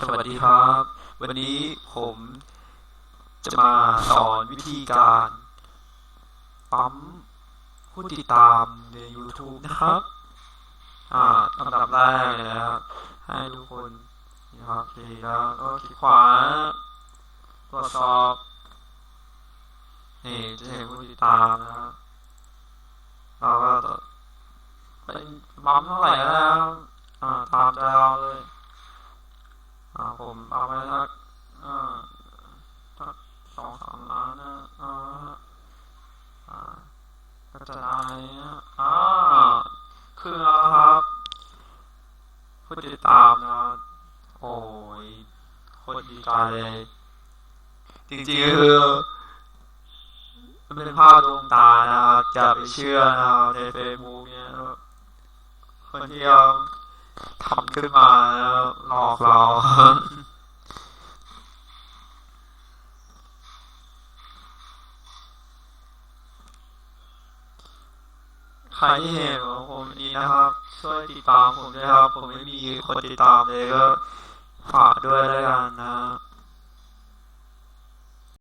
สวัสดีครับ วันนี้ผมจะมาสอนวิธีการปั๊มผู้ติดตามใน YouTube นะครับ อ่าลำดับแรกเลยนะครับให้ทุกคนนะครับคลิกแล้วก็คลิกขวาตรวจสอบนี่จะเห็นผู้ติดตามนะครับเราก็ไปปั๊มเท่าไหร่แล้วอ่าตามใจเราเลย ผมเอาไปสักสักสองสามล้านนะอ่าอ่าก็จะได้นะอ่าคือแล้วครับผู้ติดตามนะโอ้ยโคตรดีใจเลยจริงๆคือมันเป็นภาพดวงตานะครับจะไปเชื่อนะครับในเฟซบุ๊กเนี่ยคนที่ทำขึ้นมาแล้วหลอกเรา ใครที่เห็นของผมนี้นะครับ ช่วยติดตามผมด้วยครับ ผมไม่มีคนติดตามเลยก็ฝากด้วยแล้วกันนะ